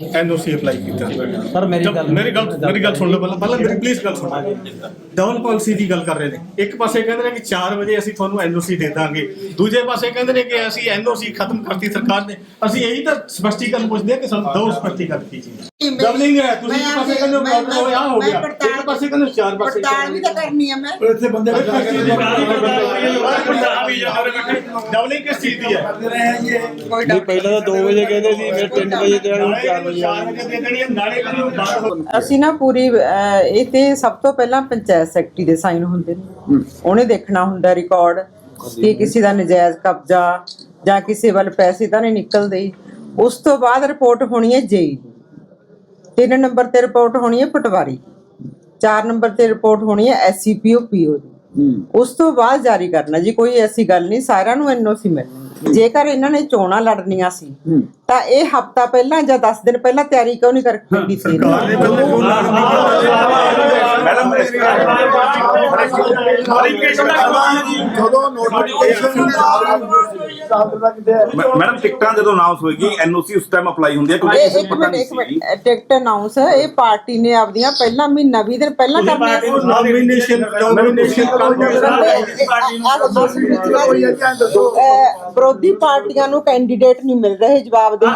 NOC apply ਕੀਤਾ। Sir ਮੇਰੀ ਗੱਲ ਮੇਰੀ ਗੱਲ ਮੇਰੀ ਗੱਲ ਸੁਣ ਲਓ ਪਹਿਲਾਂ ਪਹਿਲਾਂ ਮੇਰੀ ਪਲੀਜ਼ ਗੱਲ ਸੁਣੋ। ਡਬਲ ਪਾਲਿਸੀ ਦੀ ਗੱਲ ਕਰ ਰਹੇ ਨੇ। ਇੱਕ ਪਾਸੇ ਕਹਿੰਦੇ ਨੇ ਕਿ 4 ਵਜੇ ਅਸੀਂ ਤੁਹਾਨੂੰ ਐਨਓਸੀ ਦੇ ਦਾਂਗੇ। ਦੂਜੇ ਪਾਸੇ ਕਹਿੰਦੇ ਨੇ ਕਿ ਅਸੀਂ ਐਨਓਸੀ ਖਤਮ ਕਰਤੀ ਸਰਕਾਰ ਨੇ। ਅਸੀਂ ਇਹੀ ਤਾਂ ਸਪਸ਼ਟੀਕਰਨ ਪੁੱਛਦੇ ਹਾਂ ਕਿ ਸਾਨੂੰ ਦੋ ਸਪਸ਼ਟੀਕਰਨ ਕੀਜੀਏ ਡਬਲਿੰਗ ਹੈ ਤੁਸੀਂ ਇੱਕ ਪਾਸੇ ਕਹਿੰਦੇ ਹੋ ਪ੍ਰੋਬਲਮ ਹੋਇਆ ਹੋ ਗਿਆ। ਇੱਕ ਪਾਸੇ ਕਹਿੰਦੇ ਹੋ ਚਾਰ ਪਾਸੇ ਪੜਤਾਲ ਵੀ ਤਾਂ ਕਰਨੀ ਆ ਮੈਂ। ਇੱਥੇ ਬੰਦੇ ਡਬਲਿੰਗ ਕਿਸ ਚੀਜ਼ ਦੀ ਹੈ? ਨਹੀਂ ਪਹਿਲਾਂ ਤਾਂ 2 ਵਜੇ ਕਹਿੰਦੇ ਸੀ ਫਿਰ 3 ਵਜੇ ਤੇ ਹੁਣ 4 ਅਸੀਂ ਨਾ ਪੂਰੀ ਅਹ, ਇਹ ਤੇ ਸਭ ਤੋਂ ਪਹਿਲਾਂ ਪੰਚਾਇਤ ਸੈਕਟਰੀ ਦੇ ਸਾਈਨ ਹੁੰਦੇ ਨੇ। ਉਹਨੇ ਦੇਖਣਾ ਹੁੰਦਾ ਰਿਕਾਰਡ ਕਿ ਕਿਸੇ ਦਾ ਨਜਾਇਜ਼ ਕਬਜ਼ਾ ਜਾਂ ਕਿਸੇ ਵੱਲ ਪੈਸੇ ਤਾਂ ਨਹੀਂ ਨਿਕਲਦੇ। ਉਸ ਤੋਂ ਬਾਅਦ ਰਿਪੋਰਟ ਹੋਣੀ ਹੈ ਜੇਈ ਤਿੰਨ ਨੰਬਰ ਤੇ ਰਿਪੋਰਟ ਹੋਣੀ ਹੈ ਪਟਵਾਰੀ ਚਾਰ ਨੰਬਰ ਤੇ ਰਿਪੋਰਟ ਹੋਣੀ ਹੈ ਐਸਸੀਪੀਓ ਪੀਓ ਦੀ। ਉਸ ਤੋਂ ਬਾਅਦ ਜਾਰੀ ਕਰਨਾ ਜੀ ਕੋਈ ਐਸੀ ਗੱਲ ਨਹੀਂ ਸਾਰਿਆਂ ਨੂੰ ਐਨਓਸੀ ਮਿਲਣੀ। ਜੇਕਰ ਇਹਨਾਂ ਨੇ ਚੋਣਾਂ ਲੜਨੀਆਂ ਸੀ ਤਾਂ ਇਹ ਹਫਤਾ ਪਹਿਲਾਂ ਜਾਂ 10 ਦਿਨ ਪਹਿਲਾਂ ਤਿਆਰੀ ਕਿਉਂ ਨਹੀਂ ਕਰਕੇ ਜਦੋਂ ਨੋਟੀਫਿਕੇਸ਼ਨ ਮੈਡਮ ਟਿਕਟਾਂ ਜਦੋਂ ਅਨਾਉਂਸ ਹੋਏਗੀ ਐਨਓਸੀ ਉਸ ਟਾਈਮ ਅਪਲਾਈ ਹੁੰਦੀ ਹੈ ਕਿਉਂਕਿ ਕਿਸੇ ਇੱਕ ਨੂੰ ਪਤਾ ਮਿੰਟ ਨਹੀਂ ਇੱਕ ਮਿੰਟ। ਸੀ। ਟਿਕਟ ਅਨਾਉਂਸ ਇਹ ਪਾਰਟੀ ਨੇ ਆਪਦੀਆਂ ਪਹਿਲਾਂ ਮਹੀਨਾ 20 ਦਿਨ ਪਹਿਲਾਂ ਕਰਨੀਆਂ ਸੀ। ਨੋਮੀਨੇਸ਼ਨ ਨੋਮੀਨੇਸ਼ਨ ਅਹ ਵਿਰੋਧੀ ਪਾਰਟੀਆਂ ਨੂੰ ਕੈਂਡੀਡੇਟ ਨਹੀਂ ਮਿਲ ਰਹੇ ਜਵਾਬ ਦੇ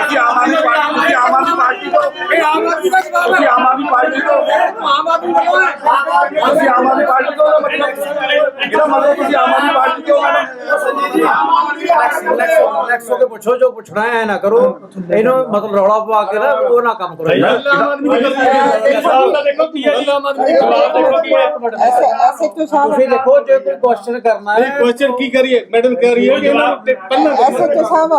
ਤੁਸੀਂ ਆਮ ਆਦਮੀ ਪਾਰਟੀ ਤੁਸੀਂ ਆਮ ਆਦਮੀ ਪਾਰਟੀ ਤੋਂ ਤੁਸੀਂ ਆਮ ਆਦਮੀ ਪਾਰਟੀ ਤੋਂ ਤੁਸੀਂ ਆਮ ਆਦਮੀ ਪਾਰਟੀ ਤੋਂ ਇਹਦਾ ਮਤਲਬ ਇਹਦਾ ਮਤਲਬ ਤੁਸੀਂ ਆਮ ਆਦਮੀ ਪਾਰਟੀ ਤੋਂ ਰਿਲੈਕਸ ਹੋ ਕੇ ਪੁੱਛੋ ਜੋ ਪੁੱਛਣਾ ਹੈ ਨਾ ਕਰੋ। ਇਹਨੂੰ ਮਤਲਬ ਰੌਲਾ ਪਵਾ ਕੇ ਨਾ ਉਹ ਨਾ ਕੰਮ ਕਰੋ। ਐਸੇ ਐਸੇ ਤੋਂ ਸਾਹਿਬ ਤੁਸੀਂ ਦੇਖੋ ਜੇ ਕੋਈ ਕੁਐਸਚਨ ਕਰਨਾ ਹੈ ਕੁਐਸਚਨ ਕੀ ਕਰੀਏ? ਮੈਡਮ ਕਹਿ ਰਹੀ ਹੈ ਕਿ ਪਹਿਲਾਂ ਐਸੇ ਤੋਂ ਸਾਹਿਬ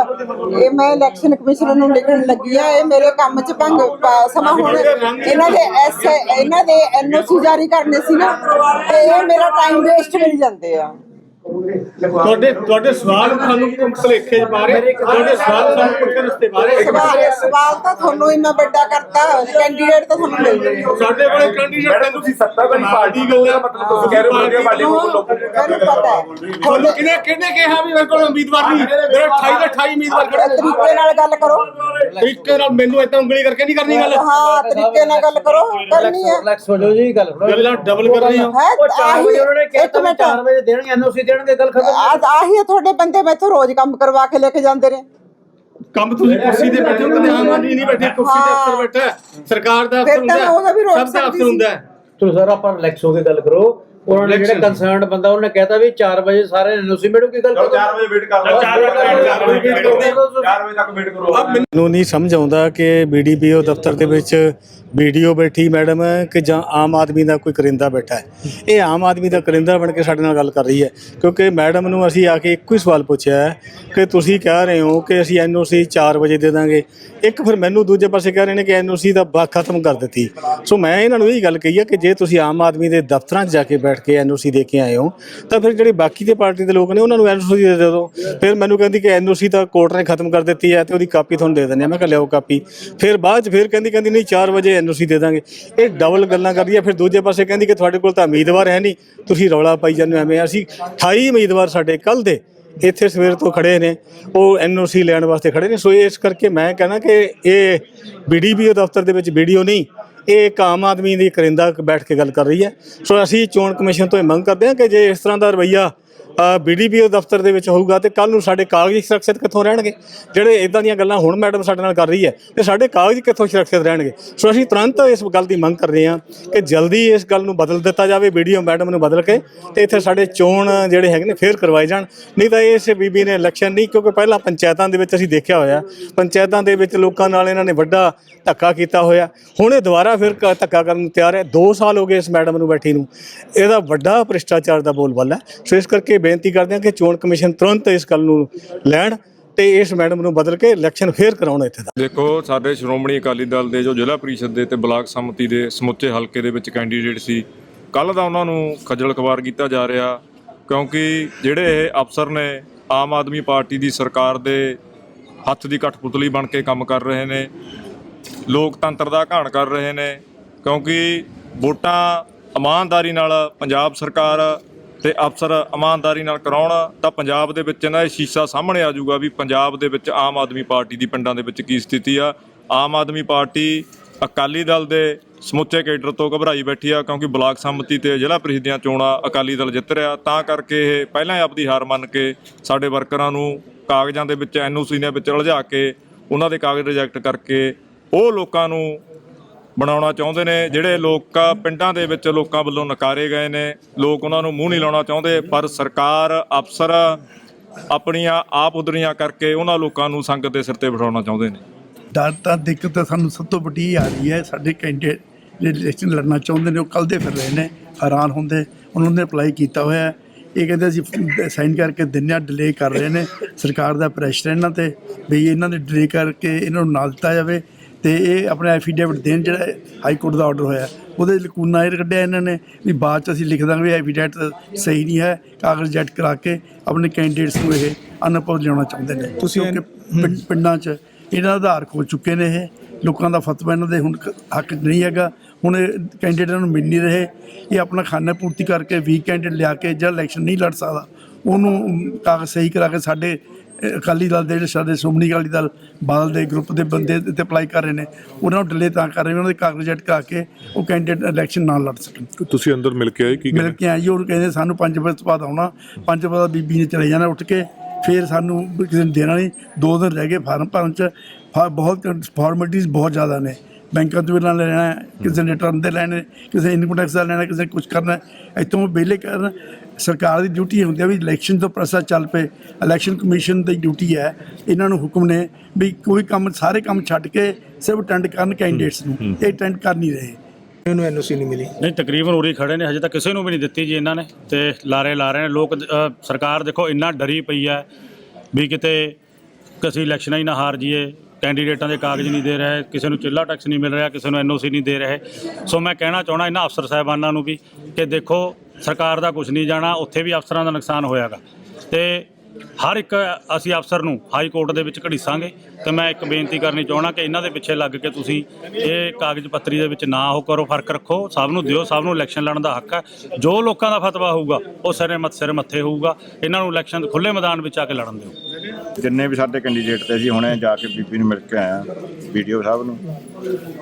ਇਹ ਮੈਂ ਇਲੈਕਸ਼ਨ ਕਮਿਸ਼ਨਰ ਨੂੰ ਲਿਖਣ ਲੱਗੀ ਆ ਇਹ ਮੇਰੇ ਕੰਮ 'ਚ ਭੰਗ ਪਾ- ਸਮਾਂ ਹੁਣ ਇਹਨਾਂ ਦੇ ਐਸ ਇਹਨਾਂ ਦੇ ਐਨਓਸੀ ਜਾਰੀ ਕਰਨੇ ਸੀ ਨਾ ਤੇ ਇਹ ਮੇਰਾ ਟਾਈਮ ਵੇਸਟ ਕਰੀ ਜਾਂਦੇ ਆ। ਤੁਹਾਡੇ ਤੁਹਾਡੇ ਸਵਾਲ ਤੁਹਾਨੂੰ ਭਲੇਖੇ ਚ ਮਾਰੇ ਤੁਹਾਡੇ ਸਵਾਲ ਸਾਨੂੰ ਪੁੱਛਣ ਰਸਤੇ ਮਾਰੇ ਸਵਾਲ ਸਵਾਲ ਤਾਂ ਤੁਹਾਨੂੰ ਹੀ ਮੈਂ ਵੱਡਾ ਕਰਤਾ ਕੈਂਡੀਡੇਟ ਤਾਂ ਤੁਹਾਨੂੰ ਮਿਲ ਜਾਏ ਸਾਡੇ ਕੋਲੇ ਕੈਂਡੀਡੇਟ ਮੈਡਮ ਤੁਸੀਂ ਸੱਤਾਧਾਰੀ ਪਾਰਟੀ ਗੱਲ ਹੈ ਮਤਲਬ ਤੁਸੀਂ ਕਹਿ ਰਹੇ ਹੋ ਕਿ ਪਾਰਟੀ ਕੋਲ ਲੋਕ ਮੈਨੂੰ ਪਤਾ ਹੈ। ਤੁਹਾਨੂੰ ਕਿਹਨੇ ਕਿਹਨੇ ਕਿਹਾ ਵੀ ਮੇਰੇ ਕੋਲ ਉਮੀਦਵਾਰ ਨਹੀਂ? ਮੇਰੇ 28 ਦੇ 28 ਉਮੀਦਵਾਰ ਖੜੇ ਨੇ। ਤਰੀਕੇ ਨਾਲ ਗੱਲ ਕਰੋ। ਤਰੀਕੇ ਨਾਲ ਮੈਨੂੰ ਏਦਾਂ ਉਂਗਲੀ ਕਰਕੇ ਨਹੀਂ ਕਰਨੀ ਗੱਲ। ਹਾਂ ਤਰੀਕੇ ਨਾਲ ਗੱਲ ਕਰੋ ਕਰਨੀ ਹੈ। ਰਿਲੈਕਸ ਹੋ ਜਾਓ ਜੀ ਗੱਲ ਗੱਲਾਂ ਡਬਲ ਕਰ ਰਹੀ ਹੋ ਹੈ ਉਹ 4 ਵਜੇ ਉਹਨਾਂ ਨੇ ਇੱਕ ਮਿੰਟ। 4 ਵਜੇ ਦੇਣਗੇ ਐਨਓਸੀ ਦੇਣਗੇ ਗੱਲ ਖਤਮ ਆਹ ਆਹੀ ਤੁਹਾਡੇ ਬੰਦੇ ਮੈਥੋਂ ਰੋਜ਼ ਕੰਮ ਕਰਵਾ ਕੇ ਲੈ ਕੇ ਜਾਂਦੇ ਨੇ ਕੰਮ ਤੁਸੀਂ ਕੁਰਸੀ ਤੇ ਬੈਠੇ ਹੋ ਕਦੇ ਆਮ ਆਦਮੀ ਨਹੀਂ ਬੈਠੇ ਕੁਰਸੀ ਤੇ ਅਫਸਰ ਬੈਠਾ ਹੈ। ਸਰਕਾਰ ਦਾ ਫਿਰ ਅਫਸਰ ਤਾਂ ਹੁੰਦਾ ਮੈਂ ਉਹਦਾ ਵੀ ਹੈ। ਰੋਕ ਸਭ ਦਾ ਅਫਸਰ। ਹੁੰਦਾ ਹੈ ਚਲੋ ਸਰ ਆਪਾਂ ਰਿਲੈਕਸ ਹੋ ਕੇ ਗੱਲ ਕਰੋ ਉਹਨਾਂ ਨੇ ਜਿਹੜਾ Relax। ਕੰਸਰਨਡ ਬੰਦਾ ਉਹਨੇ ਕਹਿਤਾ ਵੀ 4 ਵਜੇ ਸਾਰੇ ਐਨਓਸੀ ਮਿਲੂਗੀ ਗੱਲ ਚਲੋ 4 ਵਜੇ ਵੇਟ ਕਰ ਲਓ 4 ਵਜੇ ਤੱਕ ਵੇਟ ਕਰੋ ਮੈਨੂੰ ਨਹੀਂ ਸਮਝ ਆਉਂਦਾ ਕਿ ਬੀਡੀਪੀਓ ਦਫ਼ਤਰ ਦੇ ਵਿੱਚ ਵੀਡੀਓ ਬੈਠੀ ਮੈਡਮ ਹੈ ਕਿ ਜਾਂ ਆਮ ਆਦਮੀ ਦਾ ਕੋਈ ਕਰਿੰਦਾ ਬੈਠਾ ਹੈ। ਇਹ ਆਮ ਆਦਮੀ ਦਾ ਕਰਿੰਦਾ ਬਣ ਕੇ ਸਾਡੇ ਨਾਲ ਗੱਲ ਕਰ ਰਹੀ ਹੈ, ਕਿਉਂਕਿ ਮੈਡਮ ਨੂੰ ਅਸੀਂ ਆ ਕੇ ਇੱਕੋ ਹੀ ਸਵਾਲ ਪੁੱਛਿਆ ਕਿ ਤੁਸੀਂ ਕਹਿ ਰਹੇ ਹੋ ਕਿ ਅਸੀਂ ਐਨਓਸੀ 4 ਵਜੇ ਦੇ ਦਾਂਗੇ। ਇੱਕ ਫਿਰ ਮੈਨੂੰ ਦੂਜੇ ਪਾਸੇ ਕਹਿ ਰਹੇ ਨੇ ਕਿ ਐਨਓਸੀ ਦਾ ਬਾ ਖਤਮ ਕਰ ਦਿੱਤੀ। ਸੋ ਮੈਂ ਇਹਨਾਂ ਨੂੰ ਇਹ ਗੱਲ ਕਹੀ ਹੈ ਕਿ ਜੇ ਤੁਸੀਂ ਆਮ ਆਦਮੀ ਦੇ ਦਫ਼ਤਰਾਂ 'ਚ ਜਾ ਕੇ ਬੈਠ ਕੇ ਐਨਓਸੀ ਦੇ ਕੇ ਆਏ ਹੋ, ਤਾਂ ਫਿਰ ਜਿਹੜੇ ਬਾਕੀ ਦੇ ਪਾਰਟੀ ਦੇ ਲੋਕ ਨੇ ਉਹਨਾਂ ਨੂੰ ਐਨਓਸੀ ਦੇ ਦਿਓ। ਫਿਰ ਮੈਨੂੰ ਕਹਿੰਦੀ ਕਿ ਐਨਓਸੀ ਤਾਂ ਕੋਰਟ ਨੇ ਖਤਮ ਕਰ ਦਿੱਤੀ ਹੈ ਤੇ ਉਹਦੀ ਕਾਪੀ ਤੁਹਾਨੂੰ ਦੇ ਦਿੰਦੇ ਆ ਮੈਂ ਕਿਹਾ ਲਿਆਓ ਕਾਪੀ। ਫਿਰ ਬਾਅਦ 'ਚ ਫਿਰ ਕਹਿੰਦੀ ਕਹਿੰਦੀ ਨਹੀਂ 4 ਵਜੇ ਐਨਓਸੀ ਦੇ ਦਾਂਗੇ। ਇਹ ਡਬਲ ਗੱਲਾਂ ਕਰਦੀ ਹੈ ਫਿਰ ਦੂਜੇ ਪਾਸੇ ਕਹਿੰਦੀ ਕਿ ਤੁਹਾਡੇ ਕੋਲ ਤਾਂ ਉਮੀਦਵਾਰ ਹੈ ਨਹੀਂ, ਤੁਸੀਂ ਰੌਲਾ ਪਾਈ ਜਾਂਦੇ ਹੋ ਐਵੇਂ। ਅਸੀਂ 28 ਉਮੀਦਵਾਰ ਸਾਡੇ ਕੱਲ ਦੇ, ਇੱਥੇ ਸਵੇਰ ਤੋਂ ਖੜੇ ਨੇ, ਉਹ ਐਨਓਸੀ ਲੈਣ ਵਾਸਤੇ ਖੜੇ ਨੇ। ਸੋ ਇਸ ਕਰਕੇ ਮੈਂ ਕਹਿੰਦਾ ਕਿ ਇਹ ਬੀਡੀਪੀਓ ਦਫ਼ਤਰ ਦੇ ਵਿੱਚ ਵੀਡੀਓ ਨਹੀਂ, ਇਹ ਇੱਕ ਆਮ ਆਦਮੀ ਦੀ ਕਰਿੰਦਾ ਬੈਠ ਕੇ ਗੱਲ ਕਰ ਰਹੀ ਹੈ। ਸੋ ਅਸੀਂ ਚੋਣ ਕਮਿਸ਼ਨ ਤੋਂ ਇਹ ਮੰਗ ਕਰਦੇ ਹਾਂ ਕਿ ਜੇ ਇਸ ਤਰ੍ਹਾਂ ਦਾ ਰਵਈਆ ਬੀਡੀਪੀਓ ਦਫ਼ਤਰ ਦੇ ਵਿੱਚ ਹੋਊਗਾ ਤੇ ਕੱਲ ਨੂੰ ਸਾਡੇ ਕਾਗਜ਼ ਸੁਰੱਖਿਅਤ ਕਿੱਥੋਂ ਰਹਿਣਗੇ? ਜਿਹੜੇ ਇਦਾਂ ਦੀਆਂ ਗੱਲਾਂ ਹੁਣ ਮੈਡਮ ਸਾਡੇ ਨਾਲ ਕਰ ਰਹੀ ਹੈ, ਤੇ ਸਾਡੇ ਕਾਗਜ਼ ਕਿੱਥੋਂ ਸੁਰੱਖਿਅਤ ਰਹਿਣਗੇ? ਸੋ ਅਸੀਂ ਤੁਰੰਤ ਇਸ ਗੱਲ ਦੀ ਮੰਗ ਕਰ ਰਹੇ ਹਾਂ ਕਿ ਜਲਦੀ ਇਸ ਗੱਲ ਨੂੰ ਬਦਲ ਦਿੱਤਾ ਜਾਵੇ ਵੀਡੀਓ ਮੈਡਮ ਨੂੰ ਬਦਲ ਕੇ, ਤੇ ਇੱਥੇ ਸਾਡੇ ਚੋਣ ਜਿਹੜੇ ਹੈਗੇ ਨੇ ਫੇਰ ਕਰਵਾਏ ਜਾਣ। ਨਹੀਂ ਤਾਂ ਇਸ ਬੀਬੀ ਨੇ ਇਲੈਕਸ਼ਨ ਨਹੀਂ, ਕਿਉਂਕਿ ਪਹਿਲਾਂ ਪੰਚਾਇਤਾਂ ਦੇ ਵਿੱਚ ਅਸੀਂ ਦੇਖਿਆ ਹੋਇਆ, ਪੰਚਾਇਤਾਂ ਦੇ ਵਿੱਚ ਲੋਕਾਂ ਨਾਲ ਇਹਨਾਂ ਨੇ ਵੱਡਾ ਧੱਕਾ ਕੀਤਾ ਹੋਇਆ। ਹੁਣ ਇਹ ਦੁਬਾਰਾ ਫਿਰ ਕ- ਧੱਕਾ ਕਰਨ ਨੂੰ ਤਿਆਰ ਹੈ। 2 ਸਾਲ ਹੋ ਗਏ ਇਸ ਮੈਡਮ ਨੂੰ ਬੈਠੀ ਨੂੰ। ਇਹਦਾ ਵੱਡਾ ਭ੍ਰਿਸ਼ਟਾਚਾਰ ਦਾ ਬੋਲਬਾਲਾ ਹੈ। ਸੋ ਇਸ ਕਰਕੇ ਬੇਨਤੀ ਕਰਦੇ ਹਾਂ ਕਿ ਚੋਣ ਕਮਿਸ਼ਨ ਤੁਰੰਤ ਇਸ ਗੱਲ ਨੂੰ ਲੈਣ ਤੇ ਇਸ ਮੈਡਮ ਨੂੰ ਬਦਲ ਕੇ ਇਲੈਕਸ਼ਨ ਫੇਰ ਕਰਾਉਣ ਇੱਥੇ ਦਾ। ਦੇਖੋ, ਸਾਡੇ ਸ਼੍ਰੋਮਣੀ ਅਕਾਲੀ ਦਲ ਦੇ ਜੋ ਜ਼ਿਲ੍ਹਾ ਪਰਿਸ਼ਦ ਦੇ ਤੇ ਬਲਾਕ ਸੰਮਤੀ ਦੇ ਸਮੁੱਚੇ ਹਲਕੇ ਦੇ ਵਿੱਚ ਕੈਂਡੀਡੇਟ ਸੀ ਕੱਲ ਦਾ ਉਹਨਾਂ ਨੂੰ ਖੱਜਲ ਖਵਾਰ ਕੀਤਾ ਜਾ ਰਿਹਾ ਕਿਉਂਕਿ ਜਿਹੜੇ ਇਹ ਅਫਸਰ ਨੇ, ਆਮ ਆਦਮੀ ਪਾਰਟੀ ਦੀ ਸਰਕਾਰ ਦੇ ਹੱਥ ਦੀ ਕਠਪੁਤਲੀ ਬਣ ਕੇ ਕੰਮ ਕਰ ਰਹੇ ਨੇ, ਲੋਕਤੰਤਰ ਦਾ ਘਾਣ ਕਰ ਰਹੇ ਨੇ ਕਿਉਂਕਿ ਵੋਟਾਂ ਇਮਾਨਦਾਰੀ ਨਾਲ ਪੰਜਾਬ ਸਰਕਾਰ ਤੇ ਅਫਸਰ ਇਮਾਨਦਾਰੀ ਨਾਲ ਕਰਾਉਣ ਤਾਂ ਪੰਜਾਬ ਦੇ ਵਿੱਚ ਇਹਨਾਂ ਇਹ ਸ਼ੀਸ਼ਾ ਸਾਹਮਣੇ ਆ ਜਾਊਗਾ ਵੀ ਪੰਜਾਬ ਦੇ ਵਿੱਚ ਆਮ ਆਦਮੀ ਪਾਰਟੀ ਦੀ ਪਿੰਡਾਂ ਦੇ ਵਿੱਚ ਕੀ ਸਥਿਤੀ ਆ। ਆਮ ਆਦਮੀ ਪਾਰਟੀ ਅਕਾਲੀ ਦਲ ਦੇ ਸਮੁੱਚੇ ਕੇਡਰ ਤੋਂ ਘਬਰਾਈ ਬੈਠੀ ਆ ਕਿਉਂਕਿ ਬਲਾਕ ਸੰਮਤੀ ਤੇ ਜ਼ਿਲ੍ਹਾ ਪ੍ਰੀਸ਼ਦ ਦੀਆਂ ਚੋਣਾਂ ਅਕਾਲੀ ਦਲ ਜਿੱਤ ਰਿਹਾ। ਤਾਂ ਕਰਕੇ ਇਹ ਪਹਿਲਾਂ ਹੀ ਆਪਦੀ ਹਾਰ ਮੰਨ ਕੇ ਸਾਡੇ ਵਰਕਰਾਂ ਨੂੰ ਕਾਗਜ਼ਾਂ ਦੇ ਵਿੱਚ, ਐਨਓਸੀ ਦੇ ਵਿੱਚ ਉਲਝਾ ਕੇ ਉਹਨਾਂ ਦੇ ਕਾਗਜ਼ ਰਿਜੈਕਟ ਕਰਕੇ ਉਹ ਲੋਕਾਂ ਨੂੰ ਬਣਾਉਣਾ ਚਾਹੁੰਦੇ ਨੇ, ਜਿਹੜੇ ਲੋਕ, ਪਿੰਡਾਂ ਦੇ ਵਿੱਚ ਲੋਕਾਂ ਵੱਲੋਂ ਨਕਾਰੇ ਗਏ ਨੇ, ਲੋਕ ਉਹਨਾਂ ਨੂੰ ਮੂੰਹ ਨਹੀਂ ਲਾਉਣਾ ਚਾਹੁੰਦੇ, ਪਰ ਸਰਕਾਰ, ਅਫਸਰ ਆਪਣੀਆਂ ਆਪ ਉਦਰੀਆਂ ਕਰਕੇ ਉਹਨਾਂ ਲੋਕਾਂ ਨੂੰ ਸੰਗਤ ਦੇ ਸਿਰ ਤੇ ਬਿਠਾਉਣਾ ਚਾਹੁੰਦੇ ਨੇ। ਡਰ ਤਾਂ ਦਿੱਕਤ ਤਾਂ ਸਾਨੂੰ ਸਭ ਤੋਂ ਵੱਡੀ ਆ ਰਹੀ ਹੈ, ਸਾਡੇ ਕੈਂਡੀਡੇਟ ਜਿਹੜੇ ਇਲੈਕਸ਼ਨ ਲੜਨਾ ਚਾਹੁੰਦੇ ਨੇ, ਉਹ ਕੱਲ੍ਹ ਦੇ ਫਿਰ ਰਹੇ ਨੇ, ਹੈਰਾਨ ਹੁੰਦੇ, ਉਹਨਾਂ ਨੇ ਅਪਲਾਈ ਕੀਤਾ ਹੋਇਆ ਹੈ। ਇਹ ਕਹਿੰਦੇ ਅਸੀਂ ਸਾਈਨ ਕਰਕੇ ਦਿੰਨੇ ਆ ਡਿਲੇ ਕਰ ਰਹੇ ਨੇ, ਸਰਕਾਰ ਦਾ ਪ੍ਰੈਸ਼ਰ ਇਹਨਾਂ ਤੇ, ਵੀ ਇਹਨਾਂ ਦੇ ਡਿਲੇ ਕਰਕੇ ਇਹਨਾਂ ਨੂੰ ਨਾ ਦਿੱਤਾ ਜਾਵੇ। ਤੇ ਇਹ ਆਪਣੇ ਐਫੀਡੇਵਿਟ ਦੇਣ ਜਿਹੜਾ ਹਾਈ ਕੋਰਟ ਦਾ ਆਰਡਰ ਹੋਇਆ ਉਹਦੇ ਲਕੂਨਾ ਇਹ ਕੱਢਿਆ ਇਹਨਾਂ ਨੇ ਵੀ ਬਾਅਦ ਚ ਅਸੀਂ ਲਿਖ ਦਾਂਗੇ ਵੀ ਐਫੀਡੇਵਿਟ ਸਹੀ ਨਹੀਂ ਹੈ ਕਾਗਜ਼ ਜੱਟ ਕਰਾ ਕੇ ਆਪਣੇ ਕੈਂਡੀਡੇਟਸ ਨੂੰ ਇਹ ਅਨਪਵ ਲਿਆਉਣਾ ਚਾਹੁੰਦੇ ਨੇ। ਤੁਸੀਂ ਪਿੰਡਾਂ 'ਚ ਇਹਨਾਂ ਦਾ ਆਧਾਰ ਖੋ ਚੁੱਕੇ ਨੇ ਇਹ ਲੋਕਾਂ ਦਾ ਫਤਵਾ ਇਹਨਾਂ ਦੇ ਹੁਣ ਹੱਕ ਨਹੀਂ ਹੈਗਾ। ਹੁਣ ਇਹ ਕੈਂਡੀਡੇਟਾਂ ਨੂੰ ਮਿਲ ਨਹੀਂ ਰਹੇ ਇਹ ਆਪਣਾ ਖਾਨਾ ਪੂਰਤੀ ਕਰਕੇ ਵੀ ਕੈਂਡੀਡੇਟ ਲਿਆ ਕੇ ਜਿਹੜਾ ਇਲੈਕਸ਼ਨ ਨਹੀਂ ਲੜ ਸਕਦਾ ਉਹਨੂੰ ਕਾਗਜ਼ ਸਹੀ ਕਰਾ ਕੇ ਸਾਡੇ ਅਕਾਲੀ ਦਲ ਦੇ ਜਿਹੜੇ ਸਾਡੇ ਸ਼੍ਰੋਮਣੀ ਅਕਾਲੀ ਦਲ ਬਾਦਲ ਦੇ ਗਰੁੱਪ ਦੇ ਬੰਦੇ ਤੇ ਅਪਲਾਈ ਕਰ ਰਹੇ ਨੇ ਉਹਨਾਂ ਨੂੰ ਡਿਲੇ ਤਾਂ ਕਰ ਰਹੇ ਉਹਨਾਂ ਦੇ ਕਾਗਜ਼ ਕਰਾ ਕੇ ਉਹ ਕੈਂਡੀਡੇਟ ਇਲੈਕਸ਼ਨ ਨਾ ਲੜ ਸਕਣ। ਤੁਸੀਂ ਅੰਦਰ ਮਿਲ ਕੇ ਆਏ ਕੀ ਮਿਲ ਕੇ ਆਈ ਉਹ ਕਹਿੰਦੇ ਸਾਨੂੰ 5 ਵਜੇ ਤੋਂ ਬਾਅਦ ਆਉਣਾ 5 ਵਜੇ ਬੀਬੀ ਨੇ ਚਲੇ ਜਾਣਾ ਉੱਠ ਕੇ ਫਿਰ ਸਾਨੂੰ ਕਿਸੇ ਨੇ ਦੇਣਾ ਨਹੀਂ ਦੋ ਦਿਨ ਰਹਿ ਗਏ ਫਾਰਮ ਭਰਨ ਚ ਬਹੁਤ ਫਾਰਮੈਲਿਟੀਜ਼ ਬਹੁਤ ਜ਼ਿਆਦਾ ਨੇ। ਬੈਂਕਾਂ ਤੋਂ ਇਹਨਾਂ ਲੈਣਾ ਕਿਸੇ ਨੇ ਰਿਟਰਨ ਦੇ ਲੈਣੇ ਕਿਸੇ ਇਨਕਮ ਟੈਕਸ ਦਾ ਲੈਣਾ ਕਿਸੇ ਕੁਝ ਕਰਨਾ। ਇੱਥੋਂ ਵਿਹਲੇ ਕਰਨ ਸਰਕਾਰ ਦੀ ਡਿਊਟੀ ਹੁੰਦੀ ਹੈ ਵੀ ਇਲੈਕਸ਼ਨ ਤੋਂ ਪ੍ਰਸਾ ਚੱਲ ਪਏ ਇਲੈਕਸ਼ਨ ਕਮਿਸ਼ਨ ਦੀ ਡਿਊਟੀ ਹੈ ਇਹਨਾਂ ਨੂੰ ਹੁਕਮ ਨੇ ਵੀ ਕੋਈ ਕੰਮ ਸਾਰੇ ਕੰਮ ਛੱਡ ਕੇ ਸਿਰਫ ਅਟੈਂਡ ਕਰਨ ਕੈਂਡੀਡੇਟਸ ਨੂੰ ਇਹ ਅਟੈਂਡ ਕਰ ਨਹੀਂ ਰਹੇ। ਇਹਨੂੰ ਐਨਓਸੀ ਨਹੀਂ ਮਿਲੀ। ਨਹੀਂ ਤਕਰੀਬਨ ਉਰੀ ਖੜੇ ਨੇ ਹਜੇ ਤੱਕ ਕਿਸੇ ਨੂੰ ਵੀ ਨਹੀਂ ਦਿੱਤੀ ਜੀ ਇਹਨਾਂ ਨੇ ਤੇ ਲਾਰੇ ਲਾ ਰਹੇ ਨੇ ਲੋਕ ਸਰਕਾਰ ਦੇਖੋ ਇੰਨਾ ਡਰੀ ਪਈ ਹੈ ਵੀ ਕਿਤੇ ਕਿਸੇ ਇਲੈਕਸ਼ਨਾਂ ਹੀ ਨਾ ਹਾਰ ਜੀਏ ਕੈਂਡੀਡੇਟਾਂ ਦੇ ਕਾਗਜ਼ ਨਹੀਂ ਦੇ ਰਹੇ ਕਿਸੇ ਨੂੰ ਚਿੱਲਾ ਟੈਕਸ ਨਹੀਂ ਮਿਲ ਰਿਹਾ ਕਿਸੇ ਨੂੰ ਐਨਓਸੀ ਨਹੀਂ ਦੇ ਰਹੇ। ਸੋ ਮੈਂ ਕਹਿਣਾ ਚਾਹਣਾ ਇਹਨਾਂ ਅਫਸਰ ਸਾਹਿਬਾਨਾਂ ਨੂੰ ਵੀ ਕਿ ਦੇਖੋ ਸਰਕਾਰ ਦਾ ਕੁਝ ਨਹੀਂ ਜਾਣਾ, ਉੱਥੇ ਵੀ ਅਫਸਰਾਂ ਦਾ ਨੁਕਸਾਨ ਹੋਇਆਗਾ। ਤੇ ਹਰ ਇੱਕ ਅਸੀਂ ਅਫਸਰ ਨੂੰ ਹਾਈ ਕੋਰਟ ਦੇ ਵਿੱਚ ਘੜੀਸਾਂਗੇ ਤੇ ਮੈਂ ਇੱਕ ਬੇਨਤੀ ਕਰਨੀ ਚਾਹਣਾ ਕਿ ਇਹਨਾਂ ਦੇ ਪਿੱਛੇ ਲੱਗ ਕੇ ਤੁਸੀਂ ਇਹ ਕਾਗਜ਼ ਪੱਤਰੀ ਦੇ ਵਿੱਚ ਨਾ ਉਹ ਕਰੋ, ਫ਼ਰਕ ਰੱਖੋ, ਸਭ ਨੂੰ ਦਿਓ, ਸਭ ਨੂੰ ਇਲੈਕਸ਼ਨ ਲੜਨ ਦਾ ਹੱਕ ਹੈ। ਜੋ ਲੋਕਾਂ ਦਾ ਫਤਵਾ ਹੋਊਗਾ, ਉਹ ਸਿਰੇ ਮੱਥੇ ਸਿਰ ਮੱਥੇ ਹੋਊਗਾ। ਇਹਨਾਂ ਨੂੰ ਇਲੈਕਸ਼ਨ ਖੁੱਲੇ ਮੈਦਾਨ ਵਿੱਚ ਆ ਕੇ ਲੜਨ ਦਿਓ। ਜਿੰਨੇ ਵੀ ਸਾਡੇ ਕੈਂਡੀਡੇਟ ਤੇ ਜੀ ਹੁਣੇ ਜਾ ਕੇ ਬੀਬੀ ਨੂੰ ਮਿਲ ਕੇ ਆਇਆ, ਵੀਡੀਓ ਸਾਹਿਬ ਨੂੰ।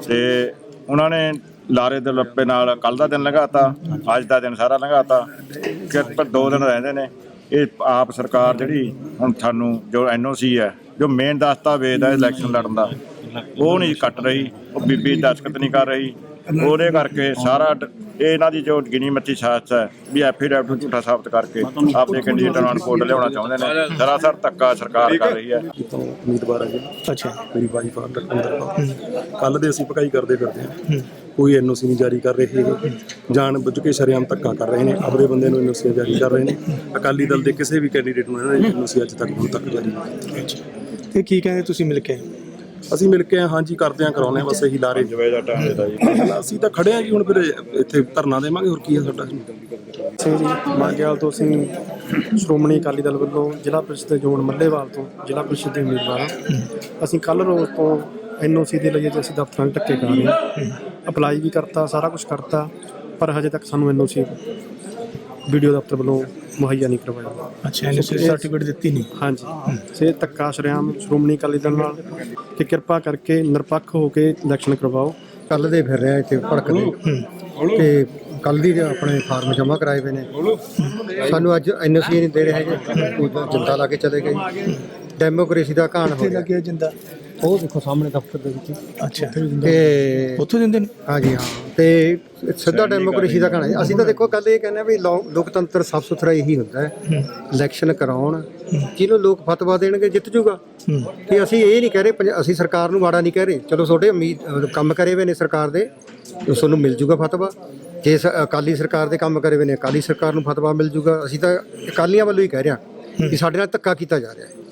ਤੇ ਉਹਨਾਂ ਨੇ ਲਾਰੇ ਦੇ ਲੱਪੇ ਨਾਲ ਕੱਲ ਦਾ ਦਿਨ ਲੰਘਾਤਾ ਅੱਜ ਦਾ ਦਿਨ ਸਾਰਾ ਲੰਘਾਤਾ ਕਿ ਪਰ ਦੋ ਦਿਨ ਰਹਿੰਦੇ ਨੇ। ਇਹ ਆਪ ਸਰਕਾਰ ਜਿਹੜੀ ਹੁਣ ਸਾਨੂੰ ਜੋ ਐਨਓਸੀ ਹੈ ਜੋ ਮੇਨ ਦਸਤਾਵੇਜ਼ ਹੈ ਇਲੈਕਸ਼ਨ ਲੜਨ ਦਾ ਉਹ ਨਹੀਂ ਕੱਟ ਰਹੀ ਉਹ ਬੀਬੀ ਦਸਖਤ ਨਹੀਂ ਕਰ ਰਹੀ। ਉਹਦੇ ਕਰਕੇ ਸਾਰਾ ਇਹ ਇਹਨਾਂ ਦੀ ਜੋ ਗਿਣੀ ਮੱਤੀ ਸਾਜ਼ਿਸ਼ ਹੈ ਵੀ ਐਫੀਡੈਵਿਟ ਨੂੰ ਝੂਠਾ ਸਾਬਤ ਕਰਕੇ ਆਪਣੇ ਕੈਂਡੀਡੇਟਾਂ ਨੂੰ ਅਨਪੋਰਟ ਲਿਆਉਣਾ ਚਾਹੁੰਦੇ ਨੇ। ਸਰਾਸਰ ਧੱਕਾ ਸਰਕਾਰ ਕਰ ਰਹੀ ਹੈ। ਤੋਂ ਉਮੀਦਵਾਰ ਹੈ ਜੀ ਅੱਛਾ। ਮੇਰੀ ਵਾਈਫ ਆ ਕੌਰ ਕੱਲ ਦੇ ਅਸੀਂ ਭਕਾਈ ਕਰਦੇ ਫਿਰਦੇ ਹਾਂ। ਕੋਈ ਐਨਓਸੀ ਨਹੀਂ ਜਾਰੀ ਕਰ ਰਹੇ ਹੈਗੇ। ਜਾਣ ਬੁੱਝ ਕੇ ਸ਼ਰੇਆਮ ਧੱਕਾ ਕਰ ਰਹੇ ਨੇ। ਆਪਦੇ ਬੰਦੇ ਨੂੰ ਐਨਓਸੀ ਜਾਰੀ ਕਰ ਰਹੇ ਨੇ। ਅਕਾਲੀ ਦਲ ਦੇ ਕਿਸੇ ਵੀ ਕੈਂਡੀਡੇਟ ਨੂੰ ਇਹਨਾਂ ਨੇ ਐਨਓਸੀ ਅੱਜ ਤੱਕ ਹੁਣ ਤੱਕ ਜਾਰੀ ਨਹੀਂ ਕੀਤੀ। ਤੇ ਕੀ ਕਹਿੰਦੇ ਤੁਸੀਂ ਮਿਲ ਕੇ? ਅਸੀਂ ਮਿਲ ਕੇ ਹਾਂਜੀ ਕਰਦੇ ਹਾਂ ਕਰਾਉਨੇ ਬਸ ਇਹੀ ਲਾਰੇ। ਜਵੇ ਦਾ ਟਾਈਮ ਦੇਦਾ ਜੀ। ਅਸੀਂ ਤਾਂ ਖੜੇ ਹਾਂ ਜੀ ਹੁਣ ਫਿਰ ਇੱਥੇ ਧਰਨਾ ਦੇਵਾਂਗੇ ਹੋਰ ਕੀ ਹੈ ਸਾਡਾ? ਸਿੰਘ ਜੀ ਮਾਂਗਿਆਲ ਤੋਂ ਅਸੀਂ ਸ਼੍ਰੋਮਣੀ ਅਕਾਲੀ ਦਲ ਵੱਲੋਂ ਜ਼ਿਲ੍ਹਾ ਪ੍ਰੀਸ਼ਦ ਦੇ ਜ਼ੋਨ ਮੱਲੇਵਾਲ ਤੋਂ ਜ਼ਿਲ੍ਹਾ ਪ੍ਰੀਸ਼ਦ ਦੇ ਉਮੀਦਵਾਰ ਅਸੀਂ ਕੱਲ ਰੋਜ਼ ਤੋਂ ਐਨਓਸੀ ਦੇ ਲਈ ਅਸੀਂ ਦਫ਼ਤਰਾਂ 'ਚ ਧੱਕੇ ਕਰ ਰਹੇ ਹਾਂ। ਅਪਲਾਈ ਵੀ ਕਰਤਾ ਸਾਰਾ ਕੁਝ ਕਰਤਾ ਪਰ ਹਜੇ ਤੱਕ ਸਾਨੂੰ ਐਨਓਸੀ ਵੀਡੀਓ ਦਫ਼ਤਰ ਵੱਲੋਂ ਮੁਹੱਈਆ ਨਹੀਂ ਕਰਵਾਇਆ। ਅੱਛਾ ਐਨਓਸੀ ਸਰਟੀਫਿਕੇਟ ਦਿੱਤੀ ਨਹੀਂ? ਹਾਂਜੀ। ਸੇ ਧੱਕਾ ਸ਼ਰੇਆਮ ਸ਼੍ਰੋਮਣੀ ਅਕਾਲੀ ਦਲ ਨਾਲ ਕਿ ਕਿਰਪਾ ਕਰਕੇ ਨਿਰਪੱਖ ਹੋ ਕੇ ਇਲੈਕਸ਼ਨ ਕਰਵਾਓ। ਕੱਲ ਦੇ ਫਿਰ ਰਹੇ ਇੱਥੇ ਭੜਕਦੇ ਤੇ ਕੱਲ ਦੀ ਆਪਣੇ ਫਾਰਮ ਜਮ੍ਹਾਂ ਕਰਾਏ ਹੋਏ ਨੇ। ਸਾਨੂੰ ਅੱਜ ਐਨਓਸੀ ਨਹੀਂ ਦੇ ਰਹੇ ਹੈਗੇ। ਕੋਈ ਤਾਂ ਜਿੰਦਾ ਲਾ ਕੇ ਚਲੇ ਗਏ। ਡੈਮੋਕ੍ਰੇਸੀ ਦਾ ਘਾਣ ਹੋ ਗਿਆ। ਜਿੰਦਾ? ਉਹ ਦੇਖੋ ਸਾਹਮਣੇ ਦਫ਼ਤਰ ਦੇ ਵਿੱਚ। ਅੱਛਾ। ਤੇ ਉੱਥੋਂ ਦਿੰਦੇ ਨੇ? ਹਾਂਜੀ ਹਾਂ। ਤੇ ਸਿੱਧਾ ਡੈਮੋਕ੍ਰੇਸੀ ਦਾ ਹੈ। ਅਸੀਂ ਤਾਂ ਦੇਖੋ ਕੱਲ ਇਹ ਕਹਿੰਦੇ ਆ ਵੀ ਲੋ- ਲੋਕਤੰਤਰ ਸਾਫ਼ ਸੁਥਰਾ ਇਹੀ ਹੁੰਦਾ ਹੈ। ਇਲੈਕਸ਼ਨ ਕਰਾਉਣ। ਜਿਹਨੂੰ ਲੋਕ ਫਤਵਾ ਦੇਣਗੇ ਜਿੱਤ ਜੂਗਾ। ਤੇ ਅਸੀਂ ਇਹ ਨਹੀਂ ਕਹਿ ਰਹੇ ਪੰਜ- ਅਸੀਂ ਸਰਕਾਰ ਨੂੰ ਮਾੜਾ ਨਹੀਂ ਕਹਿ ਰਹੇ। ਚਲੋ ਤੁਹਾਡੇ ਉਮੀਦ ਅਹ ਕੰਮ ਕਰੇ ਹੋਏ ਨੇ ਸਰਕਾਰ ਦੇ। ਤੇ ਤੁਹਾਨੂੰ ਮਿਲ ਜੂਗਾ ਫਤਵਾ। ਜੇ ਸ- ਅਕਾਲੀ ਸਰਕਾਰ ਦੇ ਕੰਮ ਕਰੇ ਹੋਏ ਨੇ ਅਕਾਲੀ ਸਰਕਾਰ ਨੂੰ ਫਤਵਾ ਮਿਲ ਜੂਗਾ। ਅਸੀਂ ਤਾਂ ਅਕਾਲੀਆਂ ਵੱਲੋਂ ਹੀ ਕਹਿ ਰਹੇ ਹਾਂ। ਕਿ ਸਾਡੇ ਨਾਲ ਧੱਕਾ ਕੀਤਾ ਜਾ ਰਿਹਾ ਹੈ।